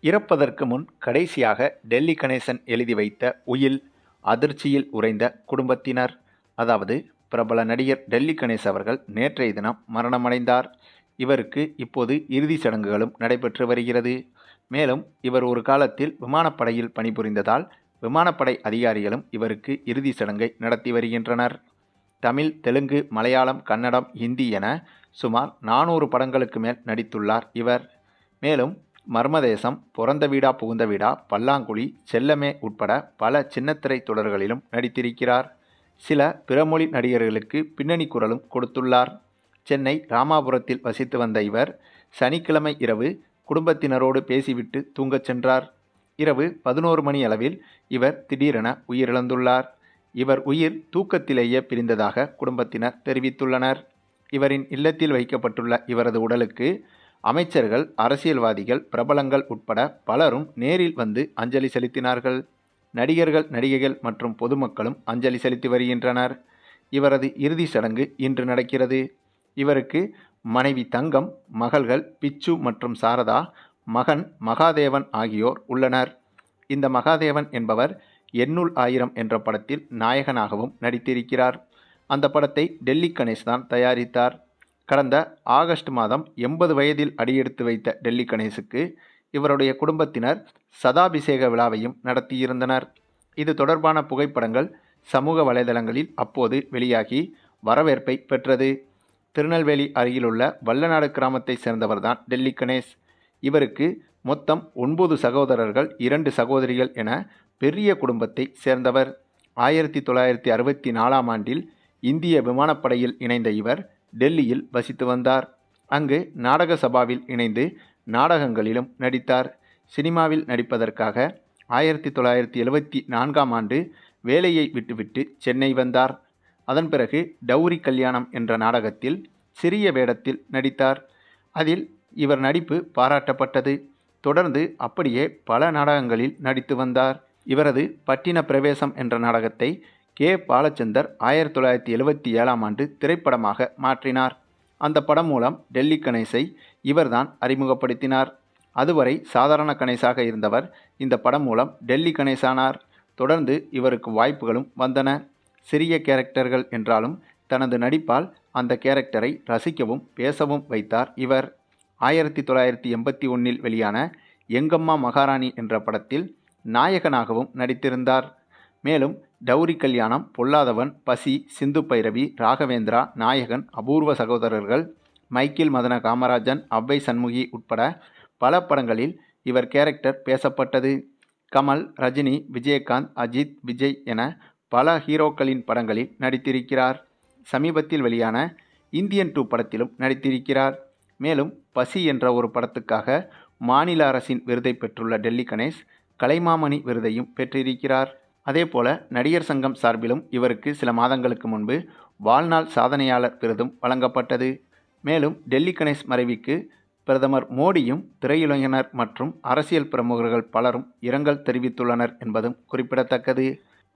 இறப்பதற்கு முன் கடைசியாக டெல்லி கணேசன் எழுதி வைத்த உயில் அதிர்ச்சியில் உறைந்த குடும்பத்தினர். அதாவது பிரபல நடிகர் டெல்லி கணேஷ் அவர்கள் நேற்றைய தினம் மரணமடைந்தார். இவருக்கு இப்போது இறுதி சடங்குகளும் நடைபெற்று வருகிறது. மேலும் இவர் ஒரு காலத்தில் விமானப்படையில் பணிபுரிந்ததால் விமானப்படை அதிகாரிகளும் இவருக்கு இறுதி சடங்கை நடத்தி வருகின்றனர். தமிழ் தெலுங்கு மலையாளம் கன்னடம் ஹிந்தி என சுமார் நானூறு படங்களுக்கு மேல் நடித்துள்ளார் இவர். மேலும் மர்மதேசம் பிறந்த வீடா புகுந்த வீடா பல்லாங்குழி செல்லமே உட்பட பல சின்னத்திரை தொடர்களிலும் நடித்திருக்கிறார். சில பிறமொழி நடிகர்களுக்கு பின்னணி குரலும் கொடுத்துள்ளார். சென்னை ராமாபுரத்தில் வசித்து வந்த இவர் சனிக்கிழமை இரவு குடும்பத்தினரோடு பேசிவிட்டு தூங்கச் சென்றார். இரவு பதினோரு மணி அளவில் இவர் திடீரென உயிரிழந்துள்ளார். இவர் உயிர் தூக்கத்திலேயே பிரிந்ததாக குடும்பத்தினர் தெரிவித்துள்ளனர். இவரின் இல்லத்தில் வைக்கப்பட்டுள்ள இவரது உடலுக்கு அமைச்சர்கள் அரசியல்வாதிகள் பிரபலங்கள் உட்பட பலரும் நேரில் வந்து அஞ்சலி செலுத்தினார்கள். நடிகர்கள் நடிகைகள் மற்றும் பொதுமக்களும் அஞ்சலி செலுத்தி வருகின்றனர். இவரது இறுதி சடங்கு இன்று நடக்கிறது. இவருக்கு மனைவி தங்கம் மகள்கள் பிச்சு மற்றும் சாரதா மகன் மகாதேவன் ஆகியோர் உள்ளனர். இந்த மகாதேவன் என்பவர் எண்ணூல் ஆயிரம் என்ற படத்தில் நாயகனாகவும் நடித்திருக்கிறார். அந்த படத்தை டெல்லி கணேஷ் தான் தயாரித்தார். கடந்த ஆகஸ்ட் மாதம் எண்பது வயதில் அடியெடுத்து வைத்த டெல்லி கணேஷுக்கு இவருடைய குடும்பத்தினர் சதாபிஷேக விழாவையும் நடத்தியிருந்தனர். இது தொடர்பான புகைப்படங்கள் சமூக வலைதளங்களில் அப்போது வெளியாகி வரவேற்பை பெற்றது. திருநெல்வேலி அருகிலுள்ள வல்லநாடு கிராமத்தை சேர்ந்தவர்தான் டெல்லி கணேஷ். இவருக்கு மொத்தம் ஒன்பது சகோதரர்கள் இரண்டு சகோதரிகள் என பெரிய குடும்பத்தை சேர்ந்தவர். ஆயிரத்தி தொள்ளாயிரத்தி அறுபத்தி நாலாம் ஆண்டில் இந்திய விமானப்படையில் இணைந்த இவர் டெல்லியில் வசித்து வந்தார். அங்கு நாடக சபாவில் இணைந்து நாடகங்களிலும் நடித்தார். சினிமாவில் நடிப்பதற்காக ஆயிரத்தி தொள்ளாயிரத்தி எழுபத்தி நான்காம் ஆண்டு வேலையை விட்டுவிட்டு சென்னை வந்தார். அதன் பிறகு டௌரி கல்யாணம் என்ற நாடகத்தில் சிறிய வேடத்தில் நடித்தார். அதில் இவர் நடிப்பு பாராட்டப்பட்டது. தொடர்ந்து அப்படியே பல நாடகங்களில் நடித்து வந்தார். இவரது பட்டின பிரவேசம் என்ற நாடகத்தை கே. பாலச்சந்தர் ஆயிரத்தி தொள்ளாயிரத்தி எழுபத்தி ஏழாம் ஆண்டு திரைப்படமாக மாற்றினார். அந்த படம் மூலம் டெல்லி கணேசை இவர்தான் அறிமுகப்படுத்தினார். அதுவரை சாதாரண கணேசாக இருந்தவர் இந்த படம் மூலம் டெல்லி கணேசானார். தொடர்ந்து இவருக்கு வாய்ப்புகளும் வந்தன. சிறிய கேரக்டர்கள் என்றாலும் தனது நடிப்பால் அந்த கேரக்டரை ரசிக்கவும் பேசவும் வைத்தார் இவர். ஆயிரத்தி தொள்ளாயிரத்தி எண்பத்தி ஒன்றில் வெளியான எங்கம்மா மகாராணி என்ற படத்தில் நாயகனாகவும் நடித்திருந்தார். மேலும் டௌரி கல்யாணம் பொல்லாதவன் பசி சிந்து பைரவி ராகவேந்திரா நாயகன் அபூர்வ சகோதரர்கள் மைக்கேல் மதன காமராஜன் அவ்வை சண்முகி உட்பட பல படங்களில் இவர் கேரக்டர் பேசப்பட்டது. கமல் ரஜினி விஜயகாந்த் அஜித் விஜய் என பல ஹீரோக்களின் படங்களில் நடித்திருக்கிறார். சமீபத்தில் வெளியான இந்தியன் டூ படத்திலும் நடித்திருக்கிறார். மேலும் பசி என்ற ஒரு படத்துக்காக மாநில அரசின் விருதை பெற்றுள்ள டெல்லி கணேஷ் கலைமாமணி விருதையும் பெற்றிருக்கிறார். அதேபோல நடிகர் சங்கம் சார்பிலும் இவருக்கு சில மாதங்களுக்கு முன்பு வாழ்நாள் சாதனையாளர் விருதும் வழங்கப்பட்டது. மேலும் டெல்லி கணேஷ் மறைவிக்கு பிரதமர் மோடியும் திரையுலகினர் மற்றும் அரசியல் பிரமுகர்கள் பலரும் இரங்கல் தெரிவித்துள்ளனர் என்பதும் குறிப்பிடத்தக்கது.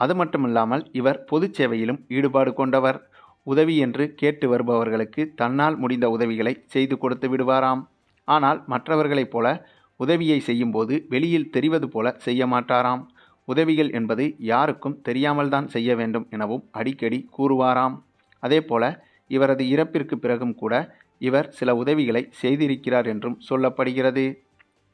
அது மட்டுமில்லாமல் இவர் பொது சேவையிலும் ஈடுபாடு கொண்டவர். உதவி என்று கேட்டு வருபவர்களுக்கு தன்னால் முடிந்த உதவிகளை செய்து கொடுத்து விடுவாராம். ஆனால் மற்றவர்களைப் போல உதவியை செய்யும்போது வெளியில் தெரிவது போல செய்ய மாட்டாராம். உதவிகள் என்பது யாருக்கும் தெரியாமல் தான் செய்ய வேண்டும் எனவும் அடிக்கடி கூறுவாராம். அதேபோல இவரது இறப்பிற்கு பிறகும் கூட இவர் சில உதவிகளை செய்திருக்கிறார் என்றும் சொல்லப்படுகிறது.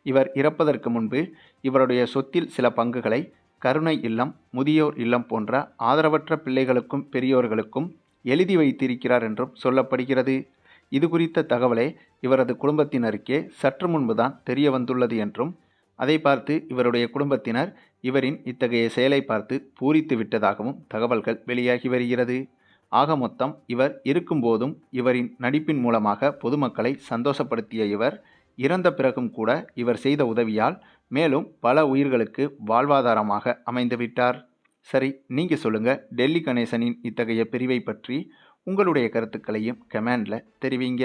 இவர் இறப்பதற்கு முன்பு இவருடைய சொத்தில் சில பங்குகளை கருணை இல்லம் முதியோர் இல்லம் போன்ற ஆதரவற்ற பிள்ளைகளுக்கும் பெரியோர்களுக்கும் எழுதி வைத்திருக்கிறார் என்றும் சொல்லப்படுகிறது. இது குறித்த தகவலே இவரது குடும்பத்தினருக்கே சற்று முன்புதான் தெரிய வந்துள்ளது என்றும் அதை பார்த்து இவருடைய குடும்பத்தினர் இவரின் இத்தகைய செயலை பார்த்து பூரித்து விட்டதாகவும் தகவல்கள் வெளியாகி வருகிறது. ஆக மொத்தம் இவர் இருக்கும்போதும் இவரின் நடிப்பின் மூலமாக பொதுமக்களை சந்தோஷப்படுத்திய இவர் இறந்த பிறகும் கூட இவர் செய்த உதவியால் மேலும் பல உயிர்களுக்கு வாழ்வாதாரமாக அமைந்துவிட்டார் சரி நீங்கள் சொல்லுங்கள் டெல்லி கணேசனின் இத்தகைய பிரிவை பற்றி உங்களுடைய கருத்துக்களையும் கமெண்டில் தெரிவிங்க.